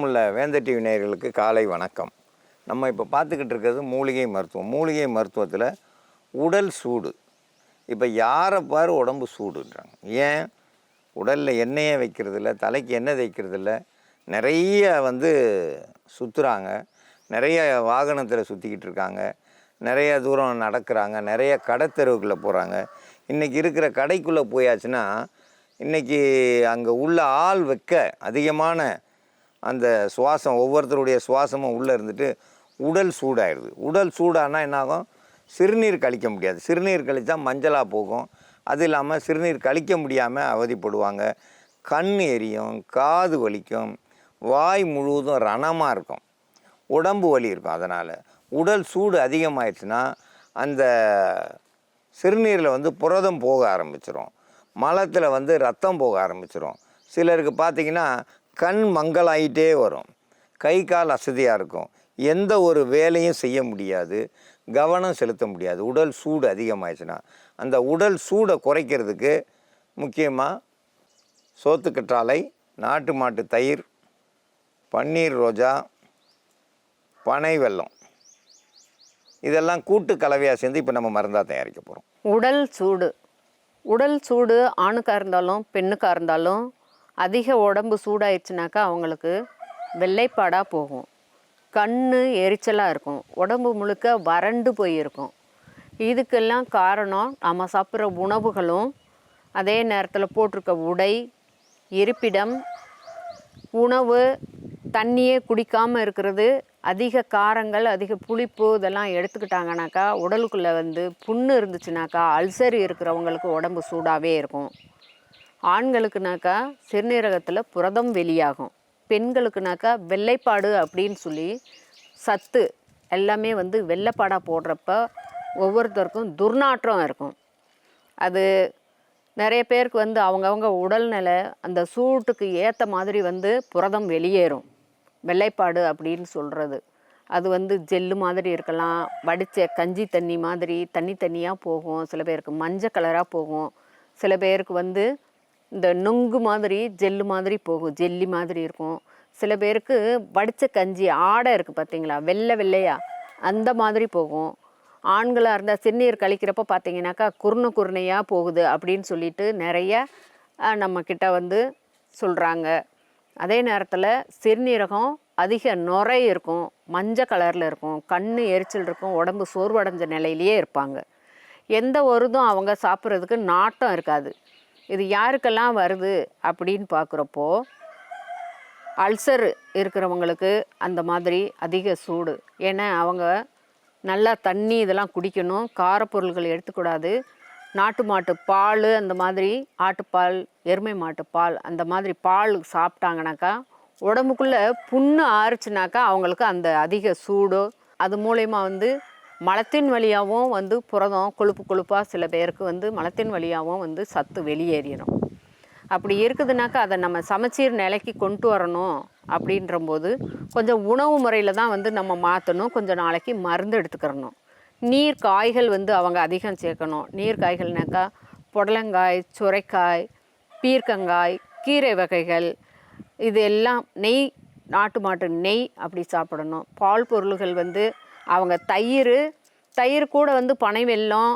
உள்ள வேந்த விநாயகர்களுக்கு காலை வணக்கம். நம்ம இப்போ பார்த்துக்கிட்டு இருக்கிறது மூலிகை மருத்துவம். மூலிகை மருத்துவத்தில் உடல் சூடு. இப்போ யாரை பாரு உடம்பு சூடுன்றாங்க. ஏன்? உடலில் எண்ணெயை வைக்கிறது இல்லை தலைக்கு எண்ணெய் தைக்கிறது இல்லை நிறைய வந்து சுற்றுறாங்க நிறைய வாகனத்தில் சுற்றிக்கிட்டு இருக்காங்க. நிறைய தூரம் நடக்கிறாங்க. நிறைய கடைத்தெருவுக்குள்ளே போகிறாங்க இன்றைக்கி இருக்கிற கடைக்குள்ளே போயாச்சுன்னா இன்றைக்கி அங்கே உள்ள ஆள் வைக்க அதிகமான அந்த சுவாசம் ஒவ்வொருத்தருடைய சுவாசமும் உள்ளே இருந்துட்டு உடல் சூடாயிடுது. உடல் சூடானா என்னாகும்? சிறுநீர் கழிக்க முடியாது. சிறுநீர் கழித்தா மஞ்சளாக போகும். அது இல்லாமல் சிறுநீர் கழிக்க முடியாமல் அவதிப்படுவாங்க. கண் எரியும் காது வலிக்கும் வாய் முழுவதும் ரணமாக இருக்கும். உடம்பு வலி இருக்கும் அதனால். உடல் சூடு அதிகமாயிடுச்சுன்னா அந்த சிறுநீரில் வந்து புரதம் போக ஆரம்பிச்சிடும் மலத்தில் வந்து ரத்தம் போக ஆரம்பிச்சிடும் சிலருக்கு பார்த்தீங்கன்னா கண் மங்கலாயிட்டே வரும். கை கால் அசதியாக இருக்கும். எந்த ஒரு வேலையும் செய்ய முடியாது. கவனம் செலுத்த முடியாது. உடல் சூடு அதிகமாகிடுச்சுன்னா அந்த உடல் சூடை குறைக்கிறதுக்கு முக்கியமாக சோத்துக்கற்றாலை நாட்டு மாட்டு தயிர் பன்னீர் ரோஜா பனை வெல்லம். இதெல்லாம் கூட்டு கலவையாக சேர்ந்து இப்போ நம்ம மருந்தாக தயாரிக்க போகிறோம் உடல் சூடு. உடல் சூடு ஆணுக்காக இருந்தாலும் பெண்ணுக்காக இருந்தாலும் அதிக உடம்பு சூடாயிடுச்சுனாக்கா அவங்களுக்கு வெள்ளைப்பாடாக போகும். கண் எரிச்சலாக இருக்கும். உடம்பு முழுக்க வறண்டு போயிருக்கும். இதுக்கெல்லாம் காரணம் நம்ம சாப்பிட்ற உணவுகளும் அதே நேரத்தில் போட்டிருக்க உடை இருப்பிடம் உணவு தண்ணியே குடிக்காமல் இருக்கிறது அதிக காரங்கள் அதிக புளிப்பு இதெல்லாம் எடுத்துக்கிட்டாங்கனாக்கா உடலுக்குள்ளே வந்து புண்ணு இருந்துச்சுனாக்கா அல்சர் இருக்கிறவங்களுக்கு உடம்பு சூடாகவே இருக்கும். ஆண்களுக்குனாக்கா சிறுநீரகத்தில் புரதம் வெளியாகும். பெண்களுக்குனாக்கா வெள்ளைப்பாடு அப்படின்னு சொல்லி சத்து எல்லாமே வந்து வெள்ளைப்பாடாக போடுறப்ப ஒவ்வொருத்தருக்கும் துர்நாற்றம் இருக்கும். அது நிறைய பேருக்கு வந்து அவங்கவுங்க உடல்நிலை அந்த சூட்டுக்கு ஏற்ற மாதிரி வந்து புரதம் வெளியேறும். வெள்ளைப்பாடு அப்படின்னு சொல்கிறது அது வந்து ஜெல்லு மாதிரி இருக்கலாம் வடித்த கஞ்சி தண்ணி மாதிரி தண்ணி தண்ணியாக போகும். சில பேருக்கு மஞ்சள் கலராக போகும். சில பேருக்கு வந்து இந்த நொங்கு மாதிரி ஜெல்லு மாதிரி போகும். ஜெல்லி மாதிரி இருக்கும். சில பேருக்கு வடித்த கஞ்சி ஆடை இருக்குது பார்த்தீங்களா? வெள்ளை வெள்ளையா? அந்த மாதிரி போகும். ஆண்களாக இருந்தால் சிறுநீர் கழிக்கிறப்ப பார்த்தீங்கன்னாக்கா குருணை குருணையாக போகுது அப்படின்னு சொல்லிட்டு நிறைய நம்மக்கிட்ட வந்து சொல்கிறாங்க அதே நேரத்தில் சிறுநீரகம் அதிக நுரை இருக்கும். மஞ்சள் கலரில் இருக்கும். கண் எரிச்சல் இருக்கும். உடம்பு சோர்வடைஞ்ச நிலையிலேயே இருப்பாங்க. எந்த ஒரு இதும் அவங்க சாப்பிட்றதுக்கு நாட்டம் இருக்காது. இது யாருக்கெல்லாம் வருது அப்படின்னு பார்க்குறப்போ அல்சர் இருக்கிறவங்களுக்கு அந்த மாதிரி அதிக சூடு. ஏன்னா அவங்க நல்லா தண்ணி இதெல்லாம் குடிக்கணும் காரப்பொருள்கள் எடுத்துக்கூடாது. நாட்டு மாட்டு பால் அந்த மாதிரி ஆட்டுப்பால் எருமை மாட்டு பால் அந்த மாதிரி பால் சாப்பிட்டாங்கனாக்கா உடம்புக்குள்ளே புண்ணு ஆறுச்சுனாக்கா அவங்களுக்கு அந்த அதிக சூடு அது மூலயமா வந்து மலத்தின் வழியாகவும் வந்து புரதம் கொழுப்பு கொழுப்பாக சில பேருக்கு வந்து மலத்தின் வழியாகவும் வந்து சத்து வெளியேறிடும் அப்படி இருக்குதுனாக்கா அதை நம்ம சமச்சீர் நிலைக்கு கொண்டு வரணும் அப்படின்றம்போது கொஞ்சம் உணவு முறையில் தான் வந்து நம்ம மாற்றணும் கொஞ்சம் நாளைக்கு மருந்து எடுத்துக்கிறணும். நீர் காய்கள் வந்து அவங்க அதிகம் சேர்க்கணும். நீர் காய்கள்னாக்கா புடலங்காய் சுரைக்காய் பீர்க்கங்காய் கீரை வகைகள் இது எல்லாம் நெய் நாட்டு மாட்டு நெய் அப்படி சாப்பிடணும். பால் பொருள்கள் வந்து அவங்க தயிர் தயிர் கூட வந்து பனை வெல்லம்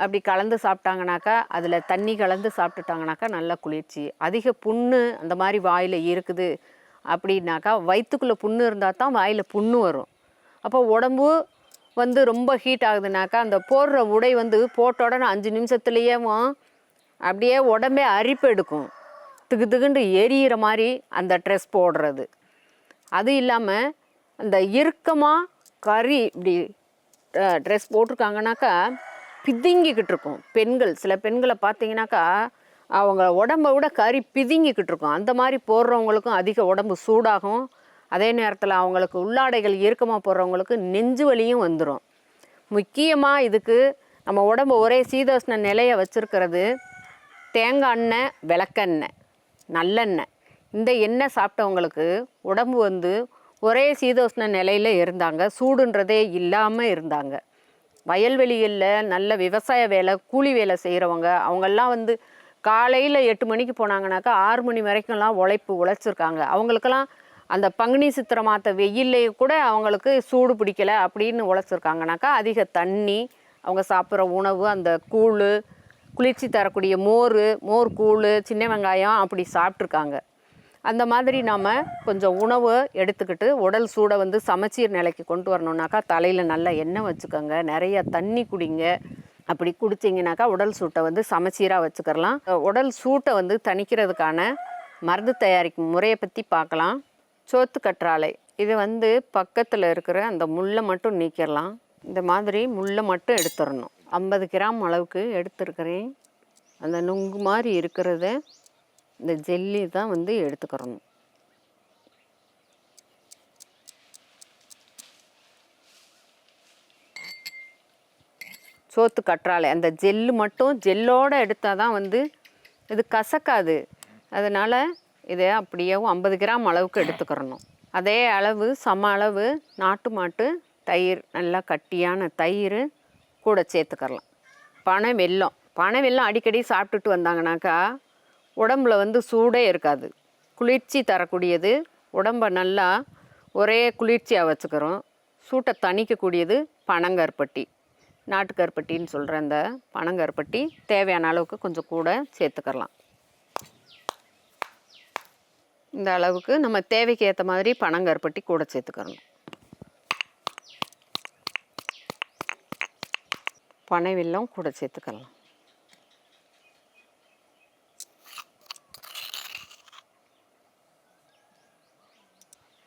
அப்படி கலந்து சாப்பிட்டாங்கனாக்கா அதில் தண்ணி கலந்து சாப்பிட்டுட்டாங்கனாக்கா நல்ல குளிர்ச்சி. அதிக புண்ணு அந்த மாதிரி வாயில் இருக்குது அப்படின்னாக்கா வயிற்றுக்குள்ளே புண்ணு இருந்தால் தான் வாயில் புண்ணு வரும். அப்போ உடம்பு வந்து ரொம்ப ஹீட் ஆகுதுனாக்கா அந்த போடுற உடை வந்து போட்ட உடனே அஞ்சு நிமிஷத்துலேயே அப்படியே உடம்பே அரிப்பு எடுக்கும். திகு திகுண்டு எரியிற மாதிரி அந்த ட்ரெஸ் போடுறது. அது இல்லாமல் அந்த இறுக்கமாக கறி இப்படி ட்ரெஸ் போட்டிருக்காங்கனாக்கா பிதுங்கிக்கிட்டு இருக்கும் பெண்கள் சில பெண்களை பார்த்தீங்கன்னாக்கா அவங்க உடம்பை விட கறி பிதுங்கிக்கிட்டு இருக்கும் அந்த மாதிரி போடுறவங்களுக்கும் அதிக உடம்பு சூடாகும். அதே நேரத்தில் அவங்களுக்கு உள்ளாடைகள் இறுக்கமாக போடுறவங்களுக்கு நெஞ்சு வலியும் வந்துடும் முக்கியமாக இதுக்கு நம்ம உடம்பு ஒரே சீதோஷ்ண நிலையை வச்சுருக்கிறது தேங்காய் எண்ணெய் விளக்கெண்ணெய் நல்லெண்ணெய். இந்த எண்ணெய் சாப்பிட்டவங்களுக்கு உடம்பு வந்து ஒரே சீதோஷ்ண நிலையில் இருந்தாங்க. சூடுன்றதே இல்லாமல் இருந்தாங்க. வயல்வெளிகளில் நல்ல விவசாய வேலை கூலி வேலை செய்கிறவங்க அவங்கெல்லாம் வந்து காலையில் எட்டு மணிக்கு போனாங்கனாக்கா ஆறு மணி வரைக்கும்லாம் உழைப்பு உழைச்சிருக்காங்க. அவங்களுக்கெல்லாம் அந்த பங்குனி சித்திரை மாத வெயில்லையே கூட அவங்களுக்கு சூடு பிடிக்கல அப்படின்னு உழைச்சிருக்காங்கனாக்கா அதிக தண்ணி அவங்க சாப்பிட்ற உணவு அந்த கூழ் குளிர்ச்சி தரக்கூடிய மோர் மோர் கூழ் சின்ன வெங்காயம் அப்படி சாப்பிட்ருக்காங்க. அந்த மாதிரி நாம் கொஞ்சம் உணவு எடுத்துக்கிட்டு உடல் சூடை வந்து சமச்சீர் நிலைக்கு கொண்டு வரணுன்னாக்கா தலையில் நல்லா எண்ணெய் வச்சுக்கோங்க. நிறைய தண்ணி குடிங்க. அப்படி குடிச்சிங்கனாக்கா உடல் சூட்டை வந்து சமச்சீராக வச்சுக்கிறலாம். உடல் சூட்டை வந்து தணிக்கிறதுக்கான மருந்து தயாரிக்கும் முறையை பற்றி பார்க்கலாம். சோத்து கற்றாழை. இது வந்து பக்கத்தில் இருக்கிற அந்த முள்ளை மட்டும் நீக்கிடலாம் இந்த மாதிரி முள்ளை மட்டும் எடுத்துடணும் ஐம்பது கிராம் அளவுக்கு எடுத்துருக்கிறேன். அந்த நுங்கு மாதிரி இருக்கிறத இந்த ஜெல்லி தான் வந்து எடுத்துக்கிறணும். சோத்து கற்றாழை. அந்த ஜெல்லு மட்டும் ஜெல்லோடு எடுத்தால் தான் வந்து இது கசக்காது. அதனால் இதை அப்படியே ஐம்பது கிராம் அளவுக்கு எடுத்துக்கிறணும். அதே அளவு சம அளவு நாட்டு மாட்டு தயிர் நல்லா கட்டியான தயிர் கூட சேர்த்துக்கிறலாம். பனை வெல்லம். பனை வெல்லம் அடிக்கடி சாப்பிட்டுட்டு வந்தாங்கனாக்கா உடம்புல வந்து சூடே இருக்காது. குளிர்ச்சி தரக்கூடியது. உடம்பை நல்லா ஒரே குளிர்ச்சியாக வச்சுக்கிறோம். சூட்டை தணிக்கக்கூடியது பனங்கருப்பட்டி. நாட்டுக்கருப்பட்டின்னு சொல்கிற அந்த பனங்கருப்பட்டி தேவையான அளவுக்கு கொஞ்சம் கூட சேர்த்துக்கலாம். இந்த அளவுக்கு நம்ம தேவைக்கு ஏற்ற மாதிரி பனங்கருப்பட்டி கூட சேர்த்துக்கிறணும் பனை வெல்லம் கூட சேர்த்துக்கலாம்.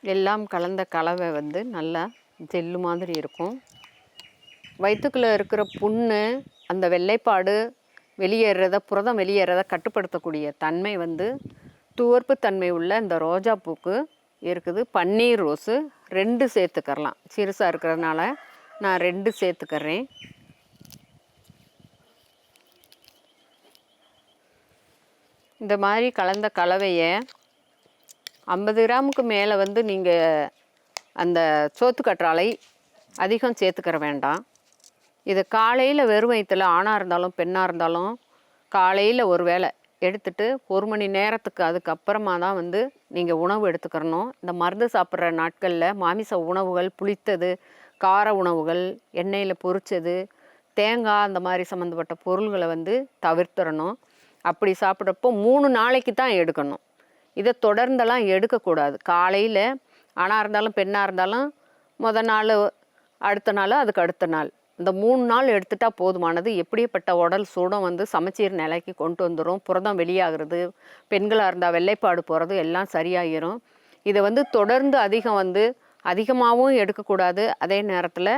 எல்லாம் கலந்த கலவை வந்து நல்லா ஜெல்லு மாதிரி இருக்கும். வயிற்றுக்குள்ளே இருக்கிற புண்ணு அந்த வெள்ளைப்பாடு வெளியேறத புரதம் வெளியேறத கட்டுப்படுத்தக்கூடிய தன்மை வந்து துவர்ப்பு தன்மை உள்ள இந்த ரோஜா பூக்கு இருக்குது. பன்னீர் ரோஸு ரெண்டு சேர்த்துக்கரலாம் சிறுசாக இருக்கிறதுனால நான் ரெண்டு சேர்த்துக்கறேன். இந்த மாதிரி கலந்த கலவையை ஐம்பது கிராமுக்கு மேலே வந்து நீங்கள் அந்த சோத்து கற்றாழை அதிகம் சேர்த்துக்கிற வேண்டாம். இது காலையில் வெறும் வயிற்றுல ஆணாக இருந்தாலும் பெண்ணாக இருந்தாலும் காலையில் ஒரு வேளை எடுத்துட்டு ஒரு மணி நேரத்துக்கு அதுக்கப்புறமா தான் வந்து நீங்கள் உணவு எடுத்துக்கிறணும். இந்த மருந்து சாப்பிட்ற நாட்களில் மாமிச உணவுகள் புளித்தது கார உணவுகள் எண்ணெயில் பொரித்தது தேங்காய் அந்த மாதிரி சம்மந்தப்பட்ட பொருள்களை வந்து தவிர்த்துறணும் அப்படி சாப்பிட்றப்போ மூணு நாளைக்கு தான் எடுக்கணும். இதை தொடர்ந்தெல்லாம் எடுக்கக்கூடாது. காலையில் ஆணாக இருந்தாலும் பெண்ணாக இருந்தாலும் முத நாள் அடுத்த நாள் அதுக்கு அடுத்த நாள். இந்த மூணு நாள் எடுத்துட்டா போதுமானது. எப்படிப்பட்ட உடல் சூடம் வந்து சமச்சீர் நிலைக்கு கொண்டு வந்துடும் புரதம் வெளியாகிறது பெண்களாக இருந்தால் வெள்ளைப்பாடு போகிறது எல்லாம் சரியாகிரும் இதை வந்து தொடர்ந்து அதிகம் வந்து அதிகமாகவும் எடுக்கக்கூடாது. அதே நேரத்தில்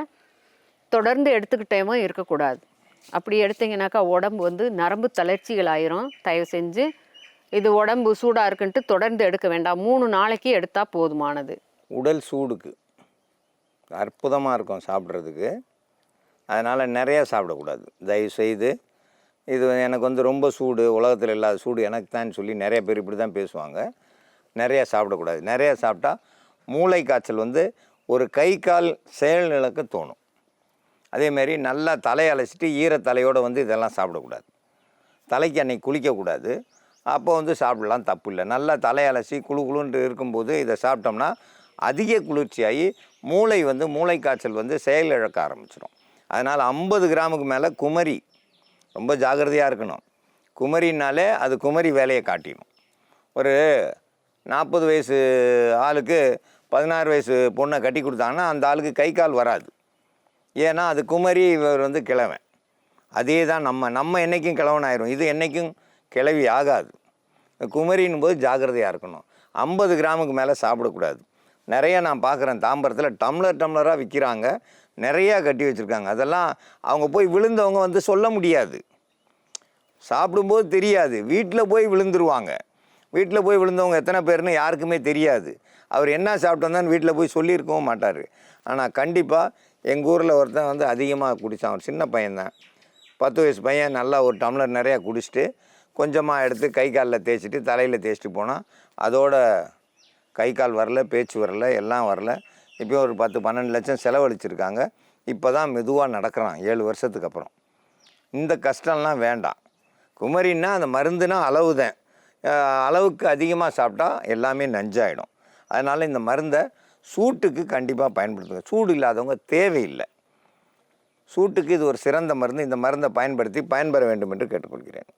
தொடர்ந்து எடுத்துக்கிட்டேவும் இருக்கக்கூடாது. அப்படி எடுத்தீங்கன்னாக்கா உடம்பு வந்து நரம்பு தளர்ச்சிகள் ஆயிரும் தயவு செஞ்சு இது உடம்பு சூடாக இருக்குன்ட்டு தொடர்ந்து எடுக்க வேண்டாம். மூணு நாளைக்கு எடுத்தால் போதுமானது. உடல் சூடுக்கு. அற்புதமாக இருக்கும் சாப்பிட்றதுக்கு. அதனால் நிறையா சாப்பிடக்கூடாது. தயவு செய்து இது எனக்கு வந்து ரொம்ப சூடு உலகத்தில் இல்லாத சூடு எனக்கு தான் சொல்லி நிறைய பேர் இப்படி தான் பேசுவாங்க. நிறையா சாப்பிடக்கூடாது. நிறையா சாப்பிட்டா மூளை காய்ச்சல் வந்து ஒரு கை கால் செயல் நிலக்க தோணும். அதேமாரி நல்லா தலையை அலசிட்டு ஈரத்தலையோடு வந்து இதெல்லாம் சாப்பிடக்கூடாது. தலைக்கு அன்னைக்கு குளிக்கக்கூடாது. அப்போ வந்து சாப்பிடலாம் தப்பு இல்லை நல்லா தலை அலசி குளு குளுன்ட்டு இருக்கும்போது இதை சாப்பிட்டோம்னா அதிக குளிர்ச்சியாகி மூளை வந்து மூளை காய்ச்சல் வந்து செயலிழக்க ஆரம்பிச்சிடும். அதனால் ஐம்பது கிராமுக்கு மேலே குமரி ரொம்ப ஜாக்கிரதையாக இருக்கணும். குமரினாலே அது குமரி வேலையை காட்டிடும். ஒரு நாற்பது வயசு ஆளுக்கு பதினாறு வயசு பொண்ணை கட்டி கொடுத்தாங்கன்னா அந்த ஆளுக்கு கை கால் வராது. ஏன்னா அது குமரி இவர் வந்து கிழவன். அதே தான் நம்ம நம்ம என்றைக்கும் கிழவன் ஆயிரும் இது என்றைக்கும் கிளவி ஆகாது. குமரின் போது ஜாக்கிரதையாக இருக்கணும். ஐம்பது கிராமுக்கு மேலே சாப்பிடக்கூடாது. நிறைய நான் பார்க்குறேன் தாம்பரத்தில். டம்ளர் டம்ளராக விற்கிறாங்க நிறையா கட்டி வச்சுருக்காங்க. அதெல்லாம் அவங்க போய் விழுந்தவங்க வந்து சொல்ல முடியாது. சாப்பிடும்போது தெரியாது. வீட்டில் போய் விழுந்துருவாங்க. வீட்டில் போய் விழுந்தவங்க எத்தனை பேர்னு யாருக்குமே தெரியாது. அவர் என்ன சாப்பிட்டு வீட்டில் போய் சொல்லியிருக்கவும் மாட்டார். ஆனால் கண்டிப்பாக எங்கள் ஊரில் ஒருத்தன் வந்து அதிகமாக குடித்தான் ஒரு சின்ன பையன்தான். பத்து வயசு பையன் நல்லா ஒரு டம்ளர் நிறையா குடிச்சிட்டு கொஞ்சமாக எடுத்து கை காலில் தேய்ச்சிட்டு தலையில் தேய்ச்சிட்டு போனால் அதோட கை கால் வரல பேச்சு வரல எல்லாம் வரல. இப்போ ஒரு பத்து பன்னெண்டு லட்சம் செலவழிச்சிருக்காங்க. இப்போ தான் மெதுவாக நடக்கிறான் ஏழு வருஷத்துக்கு அப்புறம். இந்த கஷ்டம்லாம் வேண்டாம். குமரின்னா அந்த மருந்துனா அளவு தான் அளவுக்கு அதிகமாக சாப்பிட்டா எல்லாமே நஞ்சாயிடும். அதனால் இந்த மருந்தை சூட்டுக்கு கண்டிப்பாக பயன்படுத்துங்க. சூடு இல்லாதவங்க தேவையில்லை. சூட்டுக்கு இது ஒரு சிறந்த மருந்து. இந்த மருந்தை பயன்படுத்தி பயன்பெற வேண்டும் என்று கேட்டுக்கொள்கிறேன்.